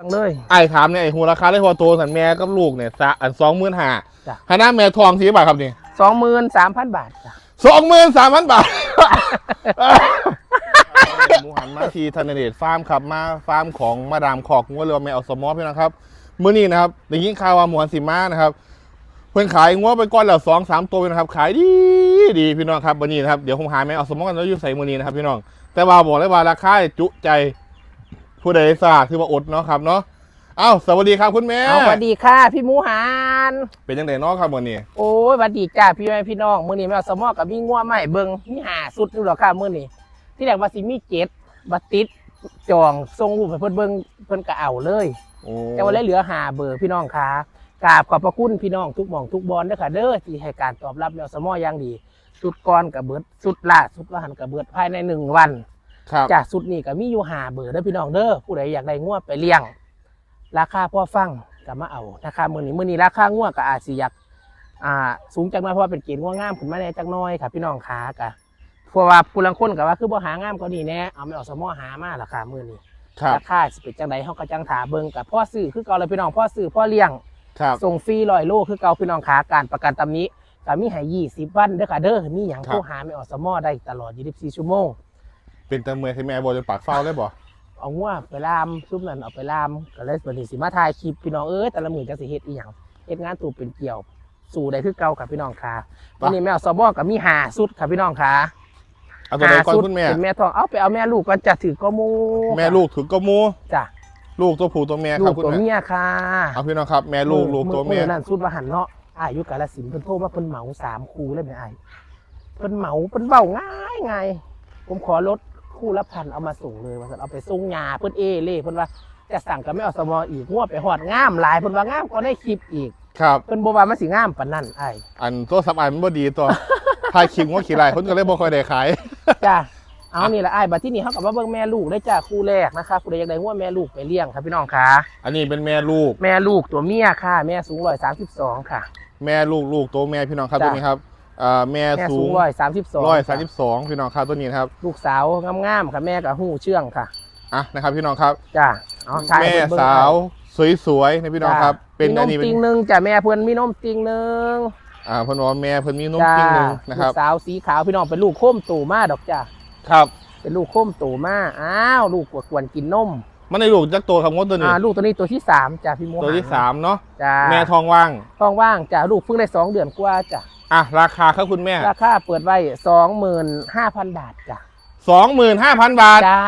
ตั้งเลยไอ้ถามเนี่ยไอ้หัวราคาได้พอโตสันแม่กับลูกเนี่ยสะอันสองหมื่นห้าจ้ะ คณะแม่ทองสีบาทครับนี่สองหมื่นสามพันบาทจ้ะสองหมื่นสามพันบาทหมูหันมาทีธนเดชฟาร์มครับมาฟาร์มของมาดามขอกงัวเรือแมวสมอพี่นะครับมื้อนี้นะครับได้ยินข่าวว่าหมูหันสีมานะครับ เพิ่นขายงัวไปก้อนแล้วสองสามตัวนะครับ ขายดีดีพี่น้องครับวันนี้นะครับเดี๋ยวผมหาแมวสมอกันแล้วอยู่ใส่มือนี้นะครับพี่น้องแต่ว่าบอกเลยว่าราคาจุใจ ผู้ใดทราบคือว่าอดเนาะครับเนาะเอ้าสวัสดีครับคุณแม่เอาสวัสดีค่ะ พี่หมูหันเป็นยังไงเนาะครับวันนี้ โอ้ยสวัสดีจ้าพี่แม่พี่น้องมื้อนี้แม่เอาสมอกับมีงัวใหม่เบิ่งมีหาสุดนี่หรอกค่ะมื้อนี้ ที่แรกว่าสิมีเจ็ดบัตติดจองทรงรูปให้เพิ่นเบิ่งเพิ่นก็เอาเลยโอ้แต่ว่าเลยเหลือหาเบอร์พี่น้องค่ะกราบขอบพระคุณพี่น้องทุกหม่องทุกบอลเด้อค่ะเด้อที่ให้การตอบรับแมวสมออย่างดีสุดก่อนกับเบิดสุดล่าสุดว่าหันกับเบิดภายในหนึ่งวัน ครับจากสุดนี้ก็มีอยู่หาเบอร์เด้อพี่น้องเด้อผู้ใดอยากได้งวดไปเลี้ยง ราคาพ่อฟังก็มาเอาราคามื้อนี้มื้อนี้ราคางวดก็อาจสิอยากอ่าสูงจักหน่อยเพราะว่าเป็นเกณฑ์งวดงามขึ้นมาแน่จักหน้อยค่ะพี่น้องขากะเพราะว่าผู้ลังคนก็ว่าคือบ่หางามก็ดีแน่เอาไม่เอาสมอหามาราคามื้อนี้ครับราคาสิเป็นจังไดเฮาก็จังถาเบิ่งกับพ่อซื้อคือเก่าเลยพี่น้องพ่อซื้อพ่อเลี้ยงครับส่งฟรีร้อยโลคือเก่าพี่น้องขาการประกันตำนี้ก็มีให้20วันเด้อค่ะเด้อมีหยังครับโทรหาไม่ออกสมอได้ตลอด24ชั่วโมง เป็นตะเมยให้แม่บอจนปากเฝ้าเลยบ่ เอางัวไปลามซุปนั่นเอาไปลามก็เลยวันนี้สิมาถ่ายคลิปพี่น้องเอ้ยแต่ละมื้อจังสิเฮ็ดอีหยังเฮ็ดงานตูเป็นเกี่ยว สู่ได้คือเก่าค่ะพี่น้องค่ะวันนี้แม่ออกสมอก็มีหาสุดค่ะพี่น้องค่ะเอาตัวไหนก่อนสุดคุณแม่ เป็นแม่ทองเอาไปเอาแม่ลูกก็จะถือก็มูแม่ลูกถึงก็มูจ้ะลูกตัวผู้ตัวแม่ลูครับกคุณตัวแม่เมียค่ะ เอาพี่น้องครับแม่ลูกลูกตัวแม่อนั่นสุดว่าหันเนาะอายุกาลสินธุ์เพิ่นโทรมาเพิ่นเหมาสามคู่เลยแม่ไอ้ายเพิ่นเหมาเพิ่นเบาง่ายไงายผมขอลด คู่ละพันเอามาส่งเลยว่าซั่นเอาไปส่งยาเพิ่นเอเล่เพิ่นว่าจะสั่งก็ไม่เอาสมออีกงวดไปหอดงามหลายเพิ่นว่างามก็ได้คลิปอีกครับเพิ่นบ่ว่ามันสิงามปานนั้นไอ้ายอันตัวสับอันมันบ่ดีตัวถ่ายคลิปว่าขี่ไรคนก็เลยบ่ค่อยได้ขายจ้าเอานี่ละไอ้ายบัดที่นี่เฮาก็มาเบิ่งแม่ลูกได้จ้าคู่แรกนะคะผู้ใดอยากได้งวดแม่ลูกไปเลี้ยงครับพี่น้องค่ะ อันนี้เป็นแม่ลูกแม่ลูกตัวเมียค่ะ แม่สูง132ค่ะ แม่ลูกลูกตัวแม่พี่น้องครับจ้ะตัวนี้ครับ อ่าแม่แม่สูสูงง132ร้อยสามสิบสองพี่น้องครับตัวนี้นะครับลูกสาวงามๆค่ะแม่กับหูเชื่องค่ะอะนะครับพี่น้องครับ จ้าเอาถ่ายแม่ให้เบิ่งสาวสวยๆนะพี่น้องครับ เป็นมีนอันมนี้เป็ตินงหนึงจ้ะแม่เพื่อนมีนมติงหนึงอ่าเพิ่นบอกว่าแม่เพิ่นมีนมจ้าจริงหนึงนะคลูรับกสาวสีขาวพี่น้องเป็นลูกโค้มตู่มาดอกจ้าครับ เป็นลูกโค้มตู่มาอ้าวลูกกวดกวนกินนมมันในลูกจักตัวครับงดตัวนี้อ่าลูกตัวนี้ตัวที่สามจ้าพี่โมตัวที่สามเนาะจ้าแม่ทองว่างท้องว่างจ้าลูกเพิ่งได้สองเดือนกว่าจ้า อะราคาครับคุณแม่ราคาเปิดไว้สองหมื่นห้าพันบาทจ้าสองหมื่นห้าพันบาท จ้า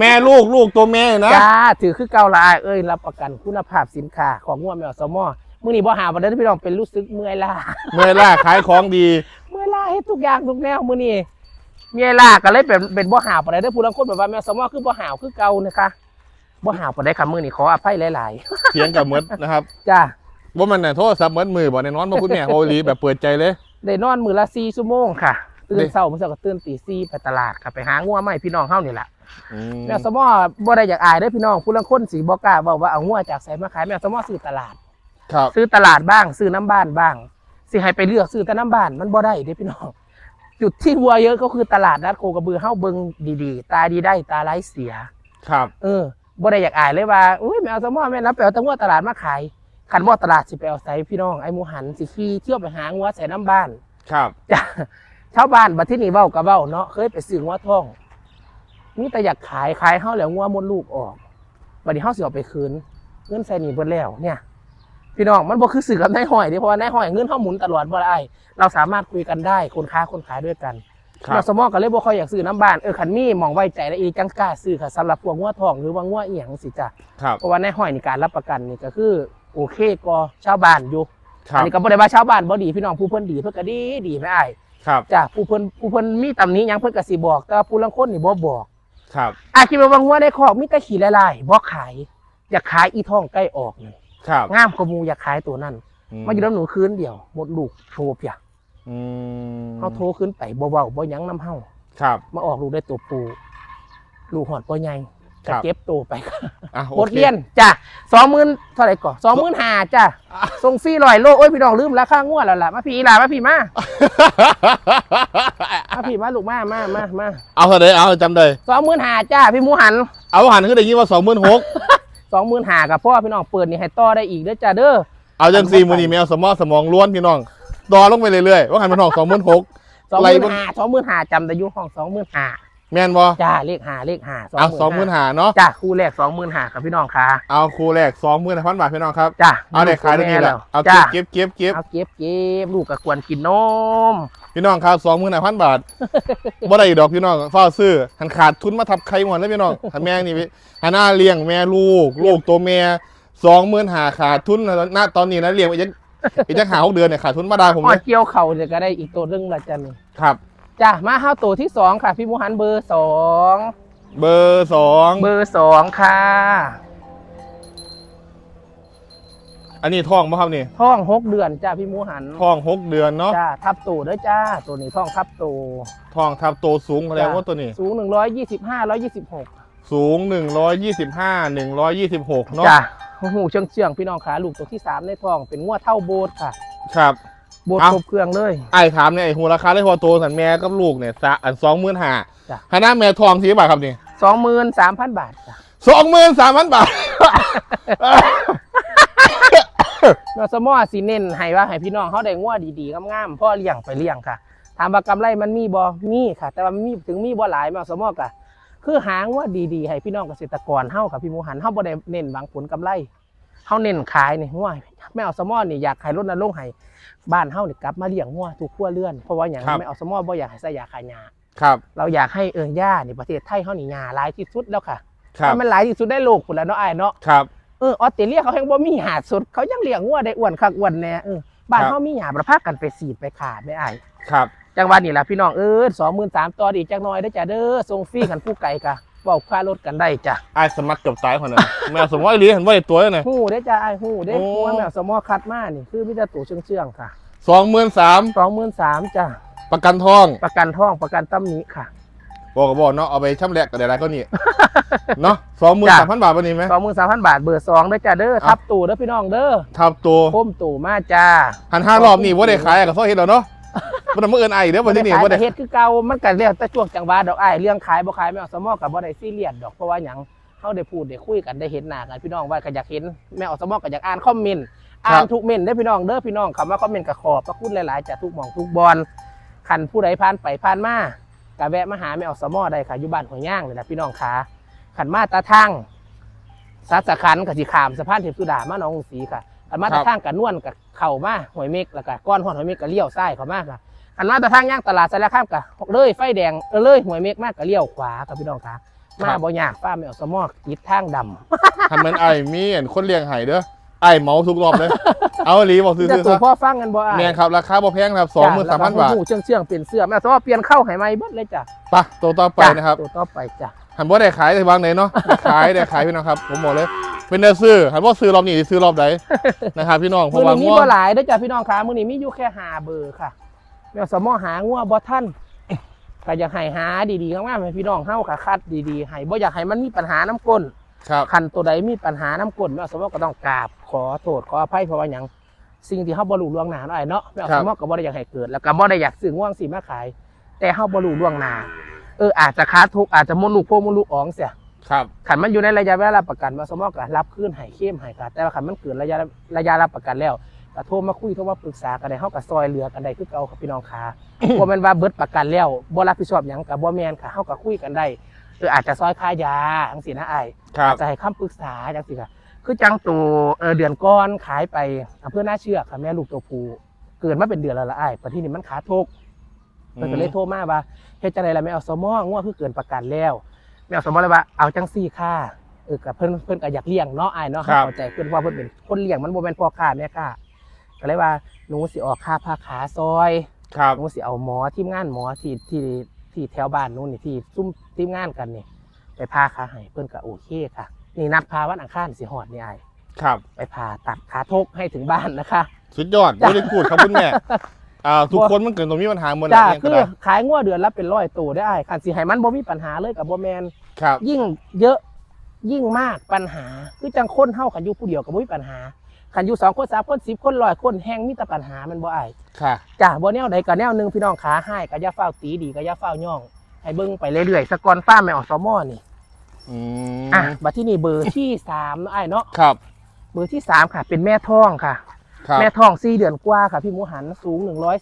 แม่ลูกลูกตัวแม่นะ จ้า ถือคือเก่าละอายเอ้ย รับประกันคุณภาพสินค้าของงัวแมวสมอมื่อนี้บ่หาบ่ได้พี่น้องเป็นรู้สึกเมื่อยล้าเมื่อล่าขายของดี เมื่อลาให้ทุกอย่างทุกแนวมื้อนี้เมียล่าก็เลยเป็นเป็นบ่หาวปานใดเด้อผู้ลางคนแบบว่าแม่สมอคือบ่หาวคือเก่านะคะบ่หาวปานใดค่ะมื้อนี้ขออภัยหลายเถียงกับเมดนะครับๆจ้า ว่ามันน่ะโทษซับเมดมือบ่ในนอนบ่คุณแม่โอลีแบบเปิดใจเลย ได้นอนมื้อละ4ชั่วโมงค่ะ ตื่เด้นเช้ามื้อเช้าก็ตื่นตี4ไปตลาดค่ะไปหางัวใหม่พี่น้องเฮานี่ล่ะอืมแม่สมอบ่ได้อยากอายเด้อพี่น้องผู้ลางคนสิบ่กล้าเว้าว่าเอางัวจากไสมาขายแม่สมอซื้อตลาดครับซื้อตลาดบ้าง ซื้อน้ำบ้านบ้างสิให้ไปเลือกซื้อแต่น้ำบ้านมันบ่ได้เด้อพี่น้องจุดที่วัวเยอะก็คือตลาดนัดโคกระบือเฮาเบิ่งดีๆ ตาดีได้ตาร้ายเสีย ครับ เออบ่ได้อยากอายเลยว่าอุ้ยแมวสมอแม่รับไปเอาแตะงัวตลาดมาขาย คันว่าตลาดสิไปเอาใส่พี่น้องไอ้หมูหันสิขี่เที่ยวไปหางัวใส่น้ำบ้านครับจ้ะชาวบ้านบัดที่นี่เว้ากับเว้าเนาะเคยไปซื้องัวทองนี่แต่อยากขายขายเฮาแล้วงัวมดลูกออกบัดนี้เฮาสิเอาไปคืน เงินใส่หนีเบิดแล้วเนี่ยพี่น้องมันบ่คือสื่อกับนายห้อยเดิเพราะว่านายห้อยเงินเฮาหมุนตลอดบ่ได้เราสามารถคุยกันได้คนค้าคนขายด้วยกันครัเราบสมองก็เลยบ่ค่อยอยากซื้อน้ำบ้านเออคันมีหมองไว้ใจได้อีจังกล้าซื้อค่ะสำหรับพวกงัวทองหรือว่างัวอีหยังสิจ้ะครับเพราะว่าในห้อยในการรับประกันนี่ก็คือ โอเคก็ชาวบ้านอยู่ครัอับนนี้ก็บ่ได้ว่าชาวบ้านบ่ดีพี่น้องผู้เพิ่นดีเพิ่นก็ดีดีไม่อายครับจ้ะผู้เพิ่นผู้เพิ่นมีตำหนี้ยังเพิ่นก็สิบอกแต่ว่าผู้ลางคนนี่บ่บอก ครับอาคิดว่าบางงัวในคอกมีแต่ขี้ลายๆบ่ขายอยากขายอีท้องใกล้ออกนี่ครับงามกว่าหมู่อยากขายตัวนั้นมาอยู่แล้วหนูคืนเดียวหมดลูกโทรเพียอืมเฮาโทรขึ้นไปบ่เว้าบ่หยังนํเฮาครับ มาออกลูกได้ตัวปูลูกหอดปอใหญ่ครั ก็บเก็บตัวไปค่ะอะโอคบทเรียนจ้ะสองหมื่นเท่าไหร่ก่อนสองหมื่นห้าจ้ะส่งฟรีลอยโลโอ้ยพี่น้องลืมราคางวดแล้วล่ะมาพี่อีหล่ะมาพี่มามาพี่มาลูกมามามามาเอาเถอะเด้เอาจำเลยสองหมื่นห้าจ้าพี่หมูหันเอาหันขึ้นได้ยินว่าสองหมื่นหกสองหมื่นหากับพ่อพี่น้องเปิดนี่ให้ต่อได้อีกเด้อจ้าเด้อเอาจังซีมือนี้แมวสมอสมองล้วนพี่น้องดอลงไปเรื่อยๆว่าหันมันทองสองหมื่นหกสองหไรมื่นบ้างหาสองหมื่นหาจำได้อยุ่ห้องสองหมื่นหา แม่นบ่จ้าเลขหาเลขหาเอาสองหมื่นหาเนาะจ้าคู่แรกสองหมื่นหาครับพี่น้องค่ะเอาคู่แรกสองหมื่นพันบาทพี่น้องครับจ้าเอาได้ขายได้นี่แหละเอาจ้าเก็บเก็บเก็บเก็บเอาเก็บเก็บลูกกับกวนกินนมพี่น้องครับสองหมื่นพันบาทบ่ได้อีกดอกพี่น้องเฝ้าซื้อหันขาดทุนมาทับใครหมดแล้วพี่น้องหันแม่นี่พี่หันหน้าเลี้ยงแม่ลูกลูกตัวแม่สองหมื่นหาขาดทุนณตอนนี้นะเลี้ยงอีกจักอีกจักหาหกเดือนเนี่ยขาดทุนมาได้ผมอ๋อเลยเกี่ยวเข่าเดี๋ยวก็ได้อีกตัวหนึงละจ้ะนี่ครับ จ้ามาห้าตัวที่สองค่ะ พี่หมูหันเบอร์สองเบอร์สองเบอร์สองค่ะอันนี้ท้องป่ะครับนี่ท้องหกเดือนจ้าพี่หมูหันท้องหกเดือนเนาะจ้าทับตัวเด้อจ้าตัวนี้ท้องทับตัวท้องทับโตสูงแสดงว่าตัวนี้ สูงหนึ่งร้อยยี่สิบห้าร้อยยี่สิบหกสูง 125 126 เนาะจ้าหูเชียงเชียงๆพี่น้องขาลูกตัวที่สามในท้องเป็นงวดเท่าโบสค่ะ ครับโบสเอ้าครบเครื่องเลยไอ้ถามเนี่ยไอ้หัวราคาได้พอโตสันแม่กับลูกเนี่ยสะอันสองหมื่นห้าจ้ะคณะแม่ทองที่บาทครับนี่สองหมื่นสามพันบาทจ้ะสองหมื่นสามพันบาทนอสมอสีเน้นให้ว่าให้พี่น้องเขาได้งวดดีๆงามๆพ่อเลี้ยงไปเลี้ยงค่ะถามว่ากำไรมันมีบ่มีค่ะ แต่ว่ามันมีถึงมีบ่หลายนอสมอกะคือหางว่าดีๆ ให้พี่น้องเกษตรกรเฮากับพี่หมูหันเฮาบ่ได้เน้นหวังผลกำไร เฮาเน้นขายนี่งัวแม่เอาสมอนี่อยากให้รถนรงค์ให้บ้านเฮานี่กลับมาเลี้ยงงัวทุกครัวเรือนเพราะว่าอย่างครับแม่เอาสมอบ่อยากให้ใส่ยาขายยาครับเราอยากให้เอิ้นย่านี่ประเทศไทยเฮานี่ยาหลายที่สุดแล้วค่ะครับมันหลายที่สุดในโลกพุ่นแล้วเนาะอ้ายเนาะครับเออออสเตรเลียเขาแห่งบ่มีหาดสุด เขายังเลี้ยงงัวได้อ้วนคักอ้วนแน่เออบ้านครับเฮามีหยาประพากันไปสีดไปขาดไม่อาย ครับ จังหวัดนี่ล่ะพี่น้องเออสองหมื่นสามต่อดีจักหน่อยได้อจ้ะเด้อส่งฟรีกันผู้ไกลกะ บอกค่ารถกันได้จ้ะไอ้สมัครเกือบตายคนนึงแม่สมมติไอ้ลีเห็นว่าไอ้ตัวเนี่ยฮู้ได้อจ้ะไอ้ายฮู้เด้โอ้ฮู้ว่าแมวสมอคัดมานี่คือมีแต่ตัวเชื่องๆค่ะสองหมื่นสามสองหมื่นสามจ้ะประกันทองประกันท้องประกันตำหนิค่ะบอกกับบอกเนาะเอาไปช่ำแหลกกับอะไรก็นี่เนาะสองหมื่นสามพันบาทวันนี้ไหม สองหมื่นสามพันบาทเบอร์สองได้อจ้ะเด้อเอาทับตู่เด้อพี่น้องเด้อทับตัว โค้มตู่มาจ้าหันห้ารอบนี่ว่าได้ขายกับซอยเฮ็ดแล้วเนาะ มันต้องมาเอินไอ้เด้อวันนี้นี่ขายว่าแต่ได้ เฮ็ดคือเก่ามันก็แล้วแต่ช่วงจังหวะดอกอ้ายเรื่องขายบ่ขายไม่เอาสมอกับบ่ได้ซีเรียสดอกเพราะว่าหยังเฮาได้พูดได้คุยกันได้เห็นหน้ากันพี่น้องว่าก็อยากเห็นแม่เอาสมอก็อยากอ่านคอมเมนต์อ่านทุกเมนต์ได้อพี่น้องเด้อพี่น้องคำว่าคอมเมนต์ก็ขอบพระคุณหลายๆจากทุกหม่องทุกบอลคันผู้ใดผ่านไปผ่านมาก็แวะมาหาแม่เอาสมอได้ค่ะอยู่บ้านหัวย่างนี่แหละพี่น้องขาขันมาตาทางสัสขันกับสิขามสะพานเทพสุดามาหนองกรุงศรีค่ะขันมาตาทางกับนวลกับเข่ามาหอยเมกแล้วก็ก้อนหอดหอยเมกก็เลี้ยวซ้ายเข้ามาค่ะ อันมาแต่ทางย่างตลาดสารคามกะเลยไฟแดงเออเลยหวยเมฆมากกะเลี้ยวขวาครับพี่น้องคะมาบ่ยากป้าไม่เอาสมอกติดทางดหันเหมือนไอ้มีเห็นคนเลี้ยงไห่เด้อไอ้เหมาทุกรอบเลย เอาอีหลีบอกำซื้อจะๆตัวซะพ่อฟังกันบ่อะแม่นครับราคาบ่แพงนะครับสองหมื่นสามพันบาทเชื่องเชื่องๆเป็นเสื้อแม่สมอเปลี่ยนเข้าให้ไหมเบิดเลยจ้ะไปะตัวต่อไปนะครับ ตัวต่อไปจ้ะหันบ่ได้ขายในบางไหนเนาะ ได้ขายได้ขายพี่น้องครับ ผมบอกเลยเป็นเนื้อซื้อหันว่าซื้อรอบนี้หรือซื้อรอบใด นะครับพี่น้องเพมือราะว่านี้มีง่วบ่งหลายเด้อจ้ะพี่น้องคะมือนี้มีอยู่แค่หาเบอร์ค่ะ แม่สมอหางัวบ่ท่านก็อยากให้หาดีๆงามๆให้พี่น้องเฮาค่ะคัดดีๆให้บ่อยากให้มันมีปัญหาน้ำก้นครับคันตัวใดมีปัญหาน้ำกลแม่เอาสมมติก็ต้องกราบขอโทษขออภัยเพราะว่าอย่างสิ่งที่เขาบรรลุล่วงหน้าหน่อยเนาะแม่เอาครัสบมมติก็บ่ได้อยากให้เกิด แล้วก็บ่ได้อยากซื้อง่วงสีมาขาย แต่เขาบรรลุล่วงหน้าเอออาจจะค้าทุกข์อาจจะมดลูกโพมดลูกอ๋องเสียครับขันมันอยู่ในระยะเวลาประกันแม่เอาสมมติก็รับคืนให้เข้มให้กันแต่ว่าขันมันเกิดระยะระยะรับประกันแล้ว ก็โทรมาคุยโทรมาปรึกษากันได้เฮาก็ซอยเหลือกันได้คือเก่าครับพี่น้องขาบ่แม่นว่าเบิดประกันแล้วบ่รับผิดชอบหยังก็บ่แม่นค่ะเฮาก็คุยกันได้เอออาจจะซอยค่ายาจังซี่นะอ้ายครับอาจจะให้คำปรึกษาจังสิค่ะคือจังตัวเออเดือนก้อนขายไปอำเภอหน้าเชือกค่ะแม่ลูกตัวผู้เกิดมาเป็นเดือนแล้วละอ้ายประเทศนี้มันขาทุกเพิ่นก็เลยโทรมาว่าเฮ็ดจังไดล่ะแม่เอาสมองว่าคือเกินประกันแล้วแม่เอาสมอเลยว่าเอาจังซี่ค่าเออกับเพิ่นเพิ่นก็อยากเลี้ยงเนาะอ้ายเนาะครับเข้าใจเพิ่นว่าเพิ่นเป็นคนเลี้ยงมันบ่แม่นพ่อค้าแม่ค้า ก็เลยว่าหนูสิออกค่าผ้าขาซอยครับหนูสิเอาหมอทีมงานหมอที่ที่ที่แถวบ้านนู้นนี่ที่ซุ่มทีมงานกันนี่ไปพาขาให้เพิ่นก็โอเคค่ะ นี่นัดพาวันอังคารสิฮอดนี่ไอายครับ ไปพาตัดขาทกให้ถึงบ้านนะคะ สุดยอดจ้ะไม่ได้พูดครับคุณแม่อ่าทุกคนมันเกิดตรงนี้ปัญหาหมดแหละจ้าเนี่ยคืก็อได้ขายงัวเดือนละเป็นร้อยตัวได้อ้ายคันสิให้มันบ่มีปัญหาเลยกับบ่แมนครับ ยิ่งเยอะยิ่งมากปัญหา คือจังคนเฮาขันอยู่ผู้เดียวก็บ่มีปัญหา ขันอยู่สองคนสามคนสิบคนร้อยคนแฮงมีแต่ปัญหามันบ่อ้ายค่ะจ้าบ่แนวใดก็แนวหนึงพี่น้องขาให้ก็อย่าเฝ้าวตีดีก็อย่าเฝ้าวย่อง ให้เบิ่งไปเรื่อยๆสะกอนฟ้าร์มแม่ออกสมอนี่อืมอะบัดที่นี่เบอร์ที่สามเนาะไอ้ายเนาะครับ เบอร์ที่สามค่ะ เป็นแม่ท้องค่ะครับแม่ท้องสี่เดือนกว่าค่ะ พี่หมูหันสูง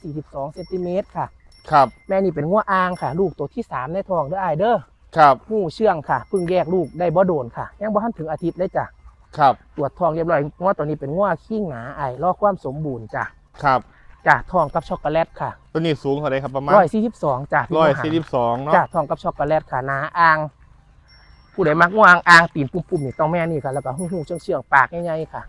142เซนติเมตรค่ะ ครับ แม่นี่เป็นงัวอ่างค่ะ ลูกตัวที่สามในท้องเด้อไอ้ายเด้อครับหูเชื่องค่ะเพิ่งแยกลูกได้บ่โดนค่ะ ยังบ่ทันถึงอาทิตย์เลยจ้ะ ครับตรวจทองเรียบร้อยงัวตัวนี้เป็นงัวขี้หนาไอ้ายรอความสมบูรณ์จ้ะครับจ้ะทองกับช็อกโกแลตค่ะ ตัวนี้สูงเท่าไหรครับประมาณร้อยสี่สิบสองจ้ะพี่หร้อยมูหันสี่สิบสองเนาะจ้ะทองกับช็อกโกแลตค่ะหนาอ่างผู้ใดมักงัวอ่างอ่างตีนปุ่มๆนี่ต้องแม่นี่ค่ะแล้วก็หูหูเชื่องเชื่องๆปากใหญ่ๆค่ะ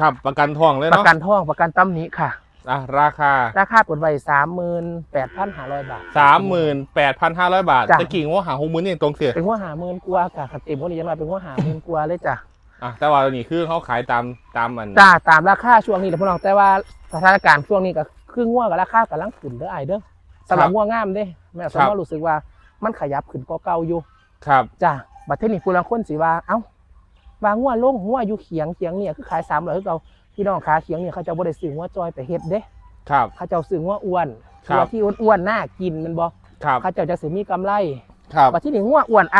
ครับประกันทองเลยประเนาะกันทองประกันตำหนิค่ะอะราคา ราคาเปิดไว้สามหมื่นแปดพันห้าร้อยบาทสามหมื่นแปดพันห้าร้อยบาทจ้ะตะกี้ว่าหาหกหมื่นนี่ตรงเสียเป็นหัวหาหมื่นกว่าค่ะขัดเต็มคนนี้ยังไงเป็นหัวหาหมื่นกว่าเลยจ้ะ อะแต่ว่าตัวนี้คือเขาขายตามตามมันจ้าตามราคาช่วงนี้แหละพี่น้องแต่ว่าสถานการณ์ช่วงนี้ก็คืองัวกับราคากำลังขึ้นเด้อไอเด้อสำหรับงัวงามเด้แม่สมมติรู้สึกว่ามันขยับขึ้นก็เก่าอยู่ครับจ้าบัดเทคนิคผู้ลังคนสิว่าเอ้าว่างัวลงงัวอยู่เขียงเขียงเนี่ยคือขายสามร้อยคือเก่าพี่น้องขาเขียงเนี่ยเขาเจะบ่ได้ซื้องัวจอยไปเฮ็ดเด้ครับเขาเจ้าซื้องัวอ้วนครับงัวที่อ้วนๆน่ากินแมันบ่ครับเขาเจ้าจะซื้อมีกำไรครับบัดที่นี่งัวอ้วนไอ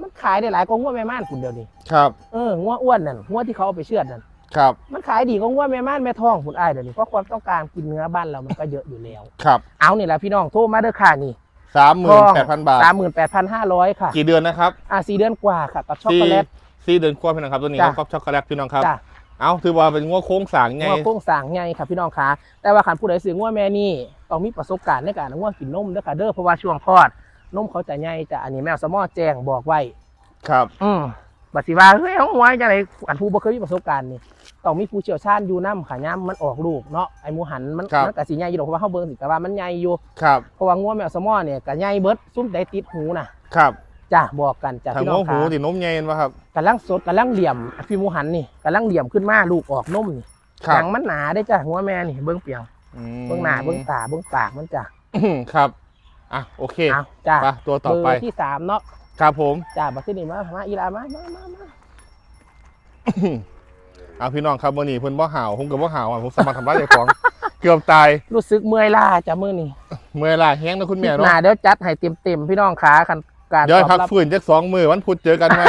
มันขายได้หลายกว่างัวแม่ม่านคุณเดียวนี้ครับ เอองัวอ้วนนั่นงัวที่เขาเอาไปเชือดนั่นครับ มันขายดีกว่างัวแม่ม่านแม่ท้องคุณไอายเดี๋ยวนี้เพราะความต้องการกินเนื้อบ้านเรามันก็เยอะอยู่แล้ว ครับเอานี่แหละพี่น้องโทรมาเด้อค่ะนี่สามหมื่นแปดพันบาทสามหมื่นแปดพันห้าร้อยค่ะกี่เดือนนะครับอ่าสี่เดือนกว่าค่ะกับช็อกโกแลตสี่เดือนกว่าพี่น้องครับตัวนี้จ้ะก็ช็อกโกแลตพี่น้องครับจ้ะเอาถือว่าเป็นง้วโค้งสร้างไงงัวโค้งสร้างไงค่ะพี่น้องคะแต่ว่าขันผู้ใดซื้องัวแม่นี่ต้องมีประสบการณ์ในการงัวกินนมเด้อค่ะเด้อเพราะว่าช่วงคลอด นมเขาจะใหญ่จะอันนี้แมวสมอแจ้งบอกไว้ ครับ อืมบัดสิว่าเฮ้ยเอาหัวจังไดอันผู้บ่เคยมีประสบการณ์นี่ต้องมีผู้เชี่ยวชาญอยู่นํค่ะย่ํมันออกลูกเนาะไอ้หมูหันมันมันก็สิใหญ่อยู่ดอกเพราะว่าเฮาเบิ่งสิก็ว่ามันใหญ่อยู่ครับ เพราะว่างัวแมวสมอเนี่ยก็ใหญ่เบิดซุ่มใดติดหูน่ะครับจ้ะบอกกันจ้ะทางพี่น้ง้อวงหูค่ะตินมใหญ่เห็นปะครับกำลังสดกำลังเหลี่ยมพี่หมูหันนี่กำลังเหลี่ยมขึ้นมาลูกออกนมนี่ครัหบนังมันหนาได้จ้ะหัวแม่นี่เบิ่งเปียงอืมเบิ่งหน้าเบิ่งตาเบิ่งปากมันจ้ะอืมครับ อะโอเคเอาจ้ะไปตัวต่อไปเบอร์ที่สามเนาะครับผมจ้ะบัดนี้มามาอีลามามามามาเอาพี่น้องครับวันนี้เพิ่นบ่ห่าวผมกับบ่ห่าวอะผมสามารถทำร้ายเจ้าของ เกือบตายรู้สึกเมื่อยล้าจ้ะมื้อนี้เมื่อยลาแห้งนะคุณแม่หเนาะน้าเดี๋ยวจัดให้เต็มๆพี่น้องขาคันการเดี๋ยวให้ตพัอบกรับฟื้นจักสองมือวันพุธเจอกันไหม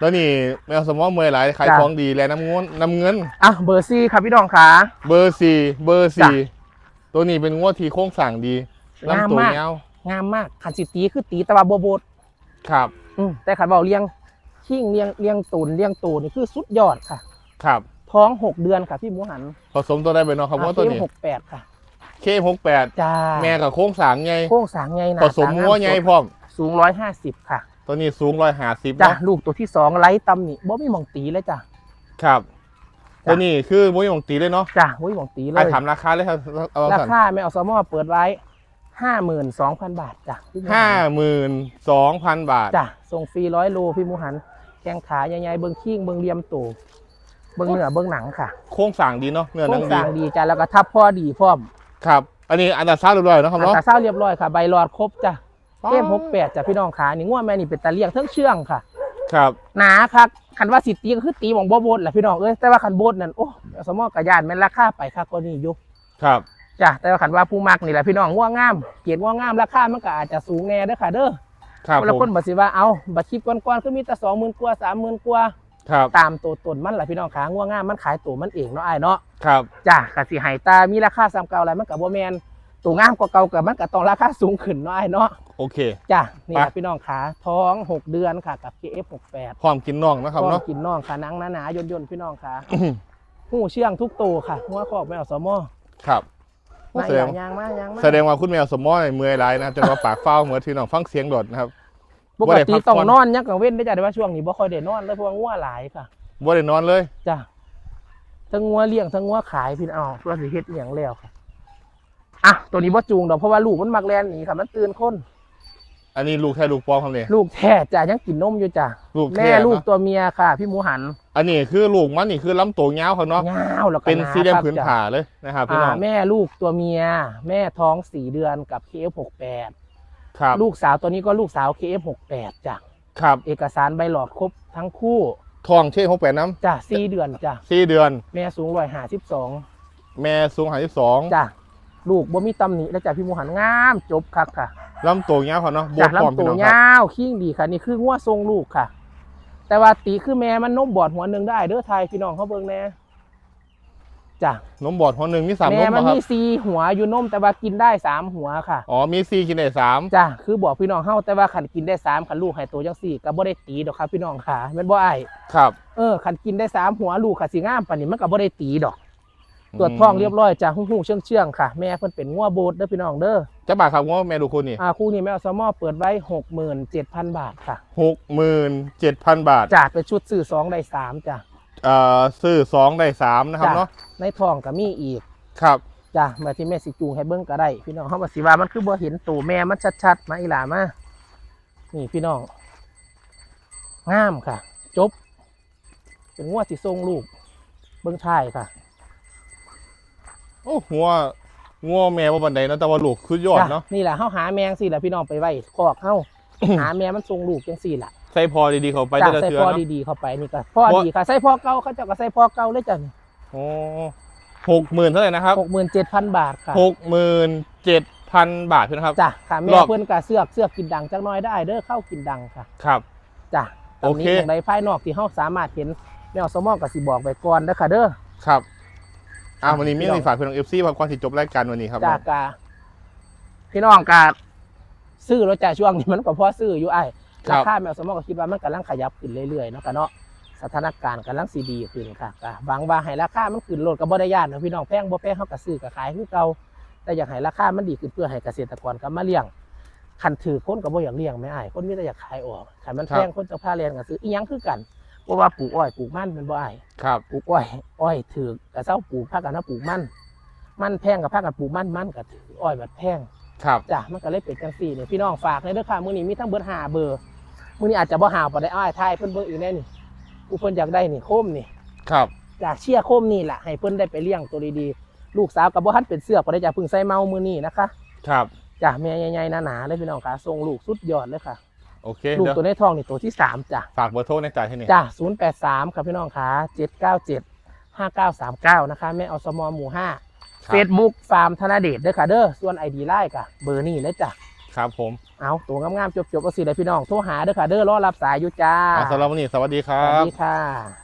แล้วนี่แมวสมองเมื่อยหลายขายจ้ะของดีแลน้ำเงินน้ำเงินอะเบอร์ซี่ครับพี่น้องขาเบอร์สี่เบอร์จ้ะสี่ตัวนี้เป็นงวดทีโค้งสั่งดี งามลำตัวมากเงาวงามมากขันสิตีคือตีแตะวาโบโบดครับอืมแต่ขันเบาเลี้ยงชิ่งเลี้ยงเลี้ยงตูนเลี้ยงตูนนี่คือสุดยอดค่ะ ครับ ท้องหกเดือนค่ะพี่หมูหันผสมตัวได้ไปเนาะครับว่าตัวนี้หกแปดค่ะเคหกแปดจ้าแม่กับโค้งสั่งไงโค้งสางไงนะผสมงัวไงพร้อมสูงร้อยห้าสิบค่ะตัวนี้สูงร้อยห้าสิบจ้ะเนาะลูกตัวที่สองไล่ตำหนิบ่มีหมองตีเลยจ้ะครับจ้ะ ตัวนี้คือมุ้ยของตีเลยเนาะจ้ะบ่มีหมองตีเลไอ้ยถามราคาเลยครับเอาราสั่นคาแม่เอาซอมอเปิดไว้ ห้าหมื่นสองพันบาทจ้ะพี่หมูห้าหมื่นสองพันบาท จ้ะส่งฟรีร้อยโลพี่หมูหันแข้งขาใหญ่ๆเบิ้งขี้งเบิ้งเหลี่ยมตูเบิ้งเนื้อเบิ้งหนังค่ะโค้งสั่งดีเนาะเนื้อหโค้นังงสดีร้างดีจ้ะแล้วก็ทับพ่อดีพร้อมครับ อันนี้อันดับซ่าเรียบร้อยเนาะครับอัเนาะ ตราเศร้าเรียบร้อยค่ะ ใบหลอดครบจ้ะเข้มหกแปดจ้ะพี่น้องขานี่ง่วแม่นี่เป็นตาเลี้ยงเทั้งเชื่องค่ะ ครับ หนาคักคันว่าสิตีก็คือตีหมองบ่โบดแหละพี่น้องเอ้ยแต่ว่าคันโบดนั่นโอ้สมอกระยานแม่นราคาไปคักกว่านี้อยู่ครับ จ้ะแต่ว่าคันว่าผู้มักนี่แหละพี่น้องง่วงาม เกียรติง่วงามราคามันก็อาจจะสูงแน่เด้อค่ะเด้อครับคนละผคมนบ่สิว่าเอาบัตรคลิปก่อนๆคือมีแต่สองหมื่นกว่าสามหมื่นกว่าครับตามตัวตนมันแหละพี่น้องขาง่วงามมันขายตัวมันเองเนาะอ้ายเนาะครับจ้ะกสิใหายตามีราคาซ้ำเก่าอะไรมันก็บ่แม่นตัวงามกว่าเก่ากับมันก็ต้องราคาสูงขึ้นเนาะอ้ายเนาะโอเคจ้ะนี่แหละไปพี่น้องขาท้องหกเดือนค่ะกับ KF68 พร้อมกินน่องนะครับก็เนาะกินน่องค่ะหนังหนาๆย่นๆพี่น้องค่ะหูเชื่องทุกตัวค่ะหัวขอบแมวสมอครับ มาแสดองย่างยางมาอย่างมาแสดงว่าคุณแมวสมอยเมื่อยหลายนะครับจนว่าปากเฝ้าเหมือนที่น้องฟังเสียงโดดนะครับปบ่กได้ติพักต้องผ่อนนอนยังกังเว้นได้จ้ะแต่ว่าช่วงนี้บ่ค่อยได้นอนเลยเพราะว่างัวหลายค่ะบ่ได้นอนเลยจ้ะทั้งงัวเลี้ยงทั้งงัวขายพี่น้องตัวสิเฮ็ดเลี้ยงแล้วค่ะอะตัวนี้บ่จูงดอกเพราะว่าลูกมันมักแลนหนีค่ะ มันตื่นคน อันนี้ลูกแท้ลูกปลอมครับเนี่ย ลูกแท้จ้ะยังกินนมอยู่จ้ะลูกแม่แท้ลูกเนาะตัวเมียค่ะ พี่หมูหันอันนี้คือลูกมันนี่คือลำตัวเงาวครับเนาะยาวแล้วก็เป็นหาสีแดงครับผืนจ้ะผ่าเลยนะครับพี่อ่าน้องแม่ลูกตัวเมีย แม่ท้องสี่เดือนกับ KF68 ครับลูกสาวตัวนี้ก็ลูกสาว KF68 จ้ะครับเอกสารใบหลอดครบทั้งคู่ทองเช่หกแปดน้จ้ะสี่เดือนจ้ะำสี่เดือน แม่สูงร้อยห้าสิบสองแม่สูงหาที่สองจ้ะ ลูกบ่มีตำหนิแล้วจ้ะพี่หมูหันงามจบคักค่ะลำตัวเงี้ยเขาเนาะบวจากพร้อมลำพี่ตัวน้องครับยาวขิ้งดีค่ะ นี่คืองัวทรงลูกค่ะ แต่ว่าตีคือแม่มันนมบอดหัวหนึ่งได้เด้อไทยพี่น้องเขาเบิ่งแน่จ้ะนมบอดหัวหนึ่งมีสามนแม่มมันป่ะครับมีสีหัวอยู่นมแต่ว่ากินได้สามหัวค่ะอ๋อมีสี่กินได้สามจ้ะคือบอกพี่น้องเฮาแต่ว่าขันกินได้สามขันลูกให้โตจังสี่ก็บ่ได้ตีดอกครับพี่น้องค่ะแม่นบ่อ้ายครับ เออขันกินได้สามหัวลูกค่ะสิงามปานนี้มันก็บ่ได้ตีดอก ตรวจท้องเรียบร้อยจ้ะหู้ๆเชื่องๆค่ะ แม่เพิ่นเป็นงัวโบดเด้อพี่น้องเด้อจะบาทครับว่าแม่ดูคุณนี่อ่าคู่นี้แม่อสมอเปิดไว้67,000บาทค่ะหกหมื่นเจ็ดพันบาทจ้ะเป็นชุดซื้อสองได้สามจ้ะเอ่อซื้อสองได้สามนะครับจ้ะเนาะในท้องก็มีอีกครับจ้ะมาที่แม่สิจูงให้เบิ่งก็ได้ พี่น้องเฮาว่าสิว่ามันคือบ่เห็นตัวแม่มันชัดๆมาอีหลามานี่พี่น้องงามค่ะ จบ เป็นงัวสิทรงลูกเบิ่งท้ายค่ะ โอ้หัวงัวแม่ว่าบันไดเนาะแต่ว่าลูกสุดยอดจ้ะเนาะนี่แหละเฮาหาแมงสิแหละพี่น้องไปไว้คอกเฮาหาแม่มันทรงลูกจังซี่ล่ะใส่พอดีๆเขาไปจ้ะได้ละใส่เทือพ่อเนาะดีๆเข้าไปนี่ก็พ่อบ่ดีค่ะใส่พ่อเก่าเขาเจ้าก็ใส่พ่อเก่าเลยจ้ะโอ้หกหมื่นเท่าไหร่นะครับหกหมื่นเจ็ดพันบาทค่ะหกหมื่นเจ็ดพันบาทนะครับจ้ะค่ะแม่รอบเพิ่นกะเสือกเสือกกินดังจักหน้อยได้เด้อเข้ากินดังค่ะครับจ้ะโอเคตรงนี้อย่างใดภายนอกที่เฮาสามารถเห็นแมวสมองก็สิบอกไว้ก่อนเด้อค่ะเด้อครับ อ่าวันนี้มีพี่น้องมีฝากเพื่อนเอฟซีก่อนที่จบรายการวันนี้ครับจากกะพี่น้องกะซื้อรถจ่ายช่วงนี้มันก็พอซื้ออยู่ไอ้ายราคาแมวสมองก็คิดว่ามันกำลังขยับขึ้นเรื่อยๆเนาะกะเนาะสถานการณ์กำลังสีดีขึ้นค่ะกะหวังว่าให้ราคามันขึ้นลดก็บ่ได้ยานเนาะพี่น้องแพงบ่แพงเฮาก็ซื้อก็ขายคือเก่าแต่อยากให้ราคามันดีขึ้นเพื่อให้เกษตรกรกลับมาเลี้ยงคันถือคนก็บ่อยากเลี้ยงแม่อ้ายคนมีแต่อยากขายออกคันมันแพงคนจะพาเลี้ยงก็ซื้ออีหยังคือกัน เพราะว่าปลูกอ้อยปลูกมันแมันบ่อ้ายครับ ปลูกอ้อยอ้อยถือกกระเซ้าปลูกภาคกันนะปลูกมันมันแพงกับภาคกันปลูกมันมันกับถืออ้อยแบบแพงครับจ้ะมันก็เลยเป็นจังสี่เนี่ยพี่น้องฝากในเด้อค่ะมื้อนี้มีทั้งเบิดห้าเบอร์มื้อนี้อาจจะบ่หาวปานใดอ้อยทายเพิ่นเบิ่งอีกแน่นี่ผู้เพิ่นอยากได้นี่โคมนี่ครับจากเชียร์โคมนี่แหละให้เพิ่นได้ไปเลี้ยงตัวดีๆลูกสาวกับบ่ทันเป็นเสือกปานใดจ้ะเพิ่งใส่เมามื้อนี้นะคะ ครับจ้ะแม่ใหญ่ๆหนาๆเลยพี่น้องค่ะส่งลูกสุดยอดเลยค่ะ โอเคลูกเดี๋ยวตัวในท้องนี่ตัวที่สามจ้ะฝากเบอร์โทรในจ่ายให้นี่จ้ะ083ครับพี่น้องค่ะ797 5939นะคะแม่อสมอหมู่ครั5บ Facebook ฟาร์มธนเดชเด้อค่ะเด้อส่วน ID ไล่กะเบอร์นี่เลยจ้ะครับผม เอาตัวงามๆจบๆเอาสิเลยพี่น้องโทรหาเด้อค่ะเด้อรอรับสายอยู่จ้าอ่าสำหรับวันนี้สวัสดีคสรัวัสบดีค่ะ